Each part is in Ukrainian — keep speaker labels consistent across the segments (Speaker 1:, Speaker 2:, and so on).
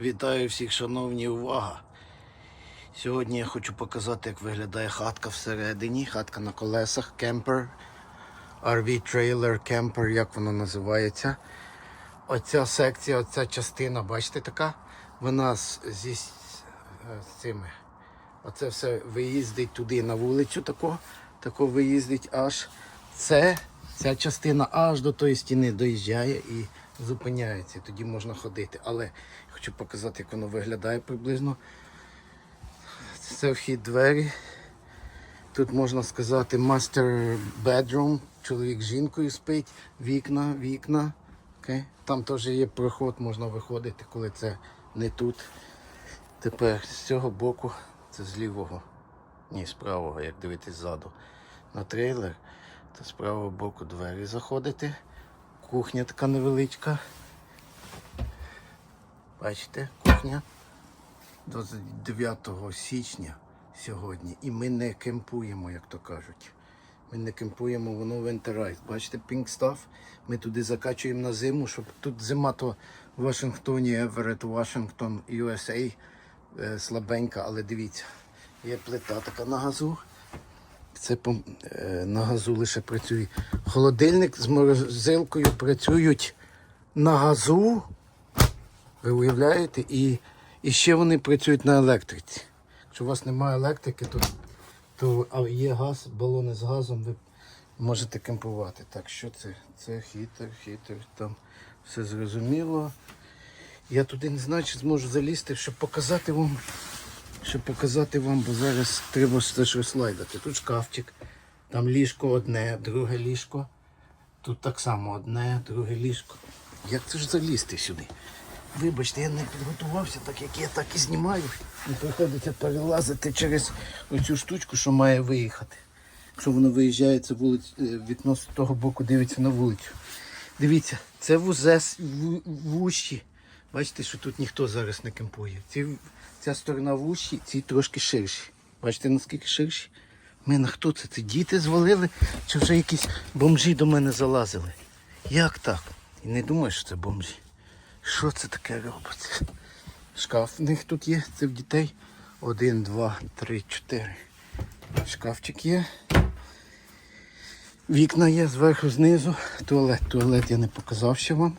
Speaker 1: Вітаю всіх, шановні, увага! Сьогодні я хочу показати, як виглядає хатка всередині. Хатка на колесах, кемпер, RV трейлер, кемпер, як воно називається. Оця секція, оця частина, бачите така? Вона зі е, з цими. Оце все виїздить туди на вулицю, тако, тако виїздить аж. Це, ця частина аж до тої стіни доїжджає і зупиняється. Тоді можна ходити. Але хочу показати, як воно виглядає приблизно. Це вхід двері. Тут можна сказати master bedroom. Чоловік з жінкою спить, вікна, вікна. Окей? Там теж є проход, можна виходити, коли це не тут. Тепер з цього боку, це з лівого, ні, з правого, як дивитись ззаду, на трейлер, то з правого боку двері заходити. Кухня така невеличка. Бачите, кухня 29 січня сьогодні. І ми не кемпуємо, як то кажуть. Ми не кемпуємо, воно вентерайз. Бачите, Pink Stuff. Ми туди закачуємо на зиму, щоб тут зима то в Вашингтоні, Еверет, Вашингтон, USA е, слабенька, але дивіться, є плита така на газу. Це е, на газу лише працює. Холодильник з морозилкою працюють на газу. Ви уявляєте? І, і ще вони працюють на електриці. Якщо у вас немає електрики, то, то а є газ, балони з газом, ви можете кемпувати. Так, що це? Це хітер, хітер, там все зрозуміло. Я туди не знаю, чи зможу залізти, щоб показати вам. Щоб показати вам, бо зараз треба ж теж. Тут шкафчик, там ліжко одне, друге ліжко. Тут так само одне, друге ліжко. Як це ж залізти сюди? Вибачте, я не підготувався, так як я так і знімаю. І приходиться перелазити через оцю штучку, що має виїхати. Якщо воно виїжджає, це вулиць, е, вікно з того боку дивиться на вулицю. Дивіться, це вузес в- вущі. Бачите, що тут ніхто зараз не кемпує. Ці, ця сторона вущі, ці трошки ширші. Бачите, наскільки ширші? Мене хто це? Це діти звалили? Чи вже якісь бомжі до мене залазили? Як так? І не думаю, що це бомжі. Що це таке робиться? Шкаф в них тут є, це в дітей. Один, два, три, чотири. Шкафчик є. Вікна є зверху, знизу. Туалет. Туалет я не показав ще вам.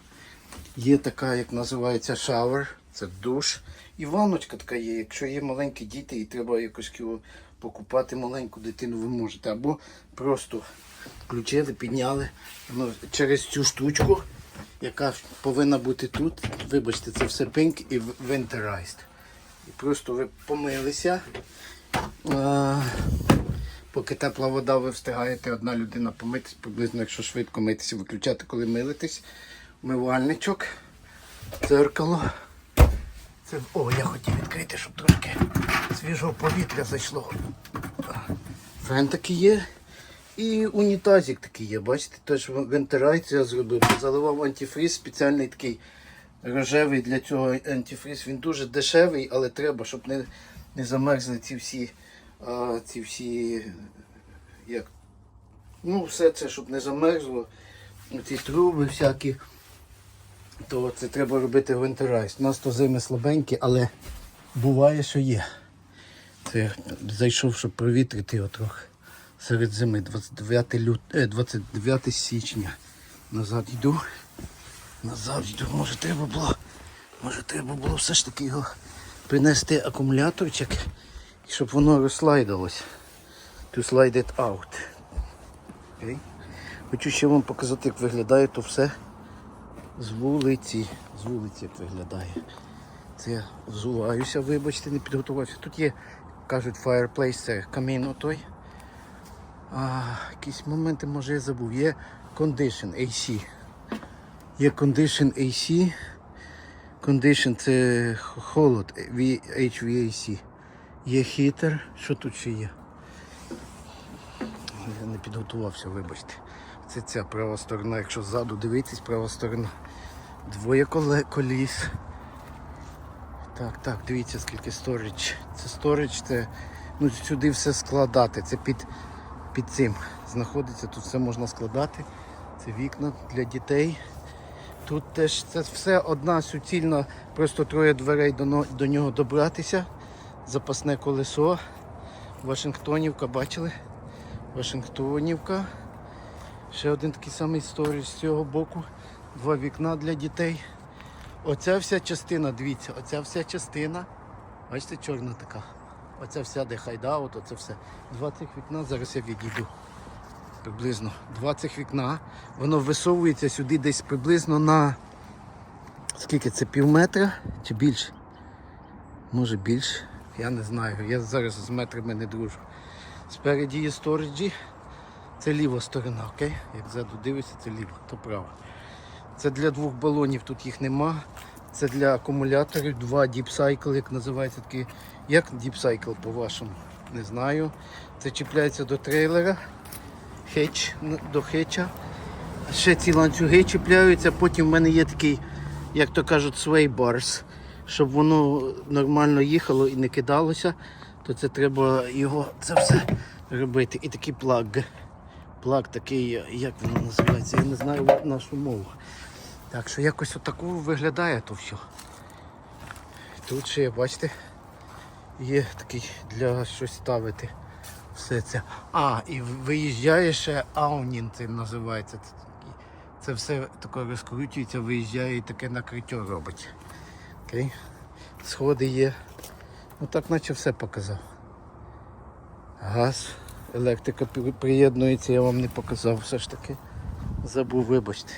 Speaker 1: Є така, як називається шавер, це душ. І ванночка така є. Якщо є маленькі діти і треба якось кіло покупати маленьку дитину, ви можете. Або просто включили, підняли ну, через цю штучку, яка повинна бути тут. Вибачте, це все pink і winterized. І просто ви помилися. Поки тепла вода, ви встигаєте одна людина помитись, приблизно, якщо швидко митися, виключати, коли милитесь. Мивальничок, дзеркало. Це... О, я хотів відкрити, щоб трошки свіжого повітря зайшло. Фен такий є. І унітазик такий є, бачите, теж вентиляція зробив. Заливав антифриз, спеціальний такий рожевий для цього антифриз. Він дуже дешевий, але треба, щоб не, не замерзли ці всі, а, ці всі, як, ну все це, щоб не замерзло. Ці труби всякі, то це треба робити вентирайз. У нас то зими слабенькі, але буває, що є. Це я зайшов, щоб провітрити його трохи. Серед зими 29, лют... е, 29 січня. Назад йду. Назад йду. Може треба було. Може треба було все ж таки його принести акумуляторчик, щоб воно розслайдалось. To slide it out. Окей? Хочу ще вам показати, як виглядає то все з вулиці. З вулиці як виглядає. Це я взуваюся, вибачте, не підготувався. Тут є, кажуть, fireplace, це камін отой. А, якісь моменти, може, я забув. Є condition AC. Є condition AC. Condition це холод, HVAC. Є хітер. Що тут ще є? Я не підготувався, вибачте. Це ця права сторона, якщо ззаду дивитись, права сторона. Двоє коліс. Так, так, дивіться скільки сторіч. Це сторіч, це ну, сюди все складати. Це під, під цим знаходиться, тут все можна складати. Це вікна для дітей. Тут теж це все одна суцільна, просто троє дверей до, до нього добратися. Запасне колесо. Вашингтонівка, бачили? Вашингтонівка. Ще один такий самий сторіч з цього боку. Два вікна для дітей. Оця вся частина, дивіться, оця вся частина. Бачите, чорна така. Оця вся де хайдаут, оце все. Два цих вікна, зараз я відійду. Приблизно два цих вікна. Воно висовується сюди десь приблизно на скільки це пів метра чи більше? Може більше. Я не знаю. Я зараз з метрами не дружу. Спереді є сториджі. Це ліва сторона, окей? Як ззаду дивишся, це ліва, то права. Це для двох балонів, тут їх нема. Це для акумуляторів, два Cycle, як називається такий. Як Cycle по-вашому? Не знаю. Це чіпляється до трейлера, хетч, до хетча. Ще ці ланцюги чіпляються. Потім в мене є такий, як то кажуть, sway bars. Щоб воно нормально їхало і не кидалося, то це треба його це все робити. І такий плаг. Плаг такий, як воно називається, я не знаю нашу мову. Так що якось отаку виглядає то все. Тут ще, бачите, є такий для щось ставити. Все це. А, і виїжджає ще аунін, це називається. Це все таке розкручується, виїжджає і таке накриття робить. Окей? Сходи є. Ну так наче все показав. Газ, електрика приєднується, я вам не показав все ж таки. Забув, вибачте.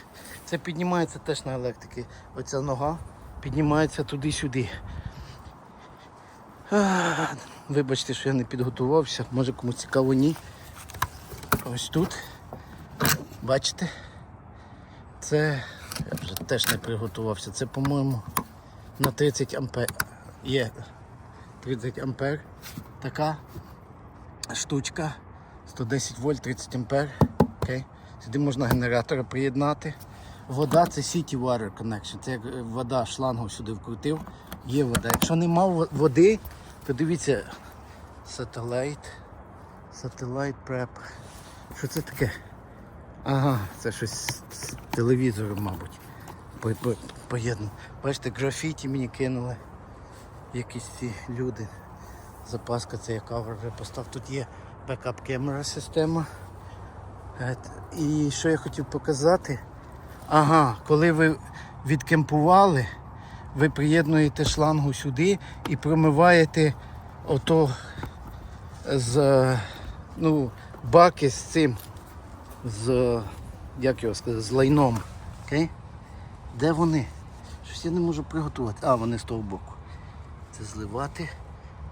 Speaker 1: Це піднімається теж на електрики. Оця нога піднімається туди-сюди. Вибачте, що я не підготувався. Може комусь цікаво ні. Ось тут. Бачите? Це я вже теж не приготувався. Це, по-моєму, на 30 ампер. Є 30 ампер. Така штучка. 110 вольт, 30 ампер. Окей. Сюди можна генератора приєднати. Вода це City Water Connection. Це як е, вода шлангу сюди вкрутив. Є вода. Якщо нема води, то дивіться. Сателайт. Сателайт преп. Що це таке? Ага, це щось з телевізором, мабуть. По- по- Поєднано. Бачите, графіті мені кинули. Якісь ці люди. Запаска це я кавер вже постав. Тут є бекап камера система. І що я хотів показати? Ага, коли ви відкемпували, ви приєднуєте шлангу сюди і промиваєте ото з ну, баки з цим, з як його сказати, з лайном. Окей? Де вони? Щось я не можу приготувати. А, вони з того боку. Це зливати,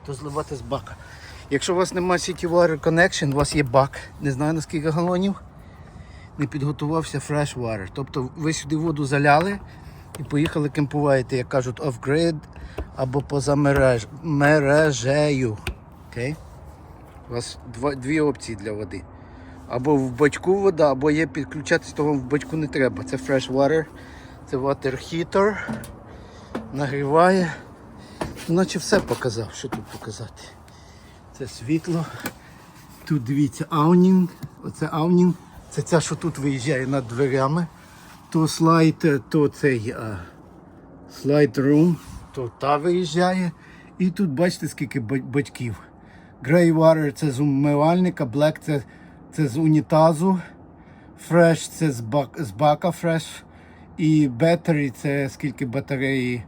Speaker 1: то зливати з бака. Якщо у вас немає City Water Connection, у вас є бак, не знаю на скільки галонів, не підготувався fresh water. Тобто ви сюди воду заляли і поїхали кемпувати, як кажуть, off-grid або поза мереж, мережею. Окей? У вас два, дві опції для води. Або в бачку вода, або є підключатись, того в бачку не треба. Це fresh water, це water heater. Нагріває. Наче все показав, що тут показати. Це світло. Тут дивіться аунінг. Оце аунінг. Це ця, що тут виїжджає над дверями. То слайд, то цей а, слайд рум, то та виїжджає. І тут бачите, скільки батьків. Grey Water це з умивальника, Black це, це з унітазу, Fresh це з, бак, з бака Fresh. І Battery це скільки батареї,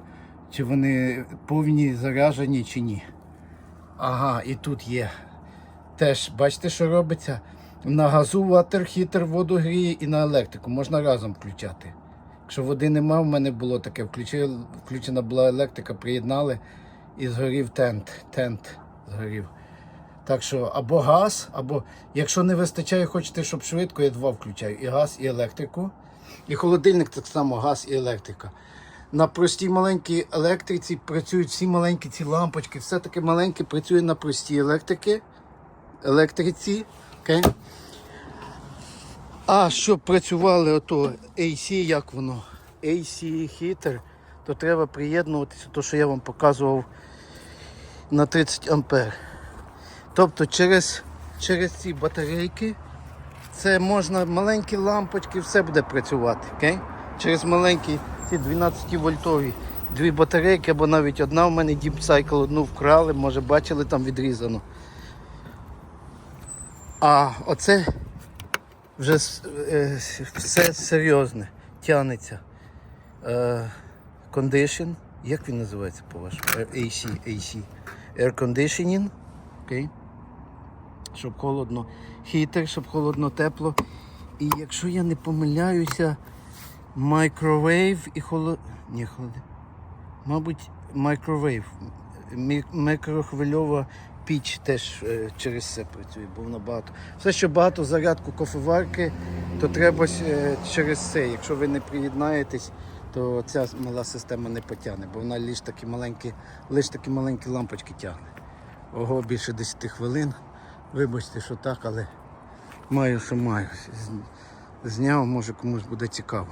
Speaker 1: чи вони повні заряджені чи ні. Ага, і тут є. Теж бачите, що робиться? На газу ватер хітер воду гріє і на електрику. Можна разом включати. Якщо води нема, в мене було таке. Включили, включена була електрика, приєднали і згорів тент. Тент згорів. Так що або газ, або якщо не вистачає, хочете, щоб швидко, я два включаю. І газ, і електрику. І холодильник так само газ і електрика. На простій маленькій електриці працюють всі маленькі ці лампочки, все таке маленьке працює на простій електрики, електриці. Окей? А щоб працювали ото AC, як воно? AC хітер, то треба приєднуватися, то що я вам показував на 30 ампер. Тобто через, через ці батарейки це можна маленькі лампочки, все буде працювати. Окей? через маленькі 12 вольтові дві батарейки, або навіть одна в мене Deep Cycle одну вкрали, може бачили там відрізано. А оце вже е, все серйозне, тянеться. Е, Condition, як він називається по-вашому? Е, AC, AC. Air conditioning. Окей. Щоб холодно. Хітер, щоб холодно тепло. І якщо я не помиляюся, microwave і холод... Ні, холод... Мабуть, microwave. Мі- Мікрохвильова піч теж е, через це працює, бо вона багато. Все, що багато зарядку кофеварки, то треба е, через це. Якщо ви не приєднаєтесь, то ця мала система не потягне, бо вона лише такі маленькі, лише такі маленькі лампочки тягне. Ого, більше 10 хвилин. Вибачте, що так, але маю, що маю. Зняв, може комусь буде цікаво.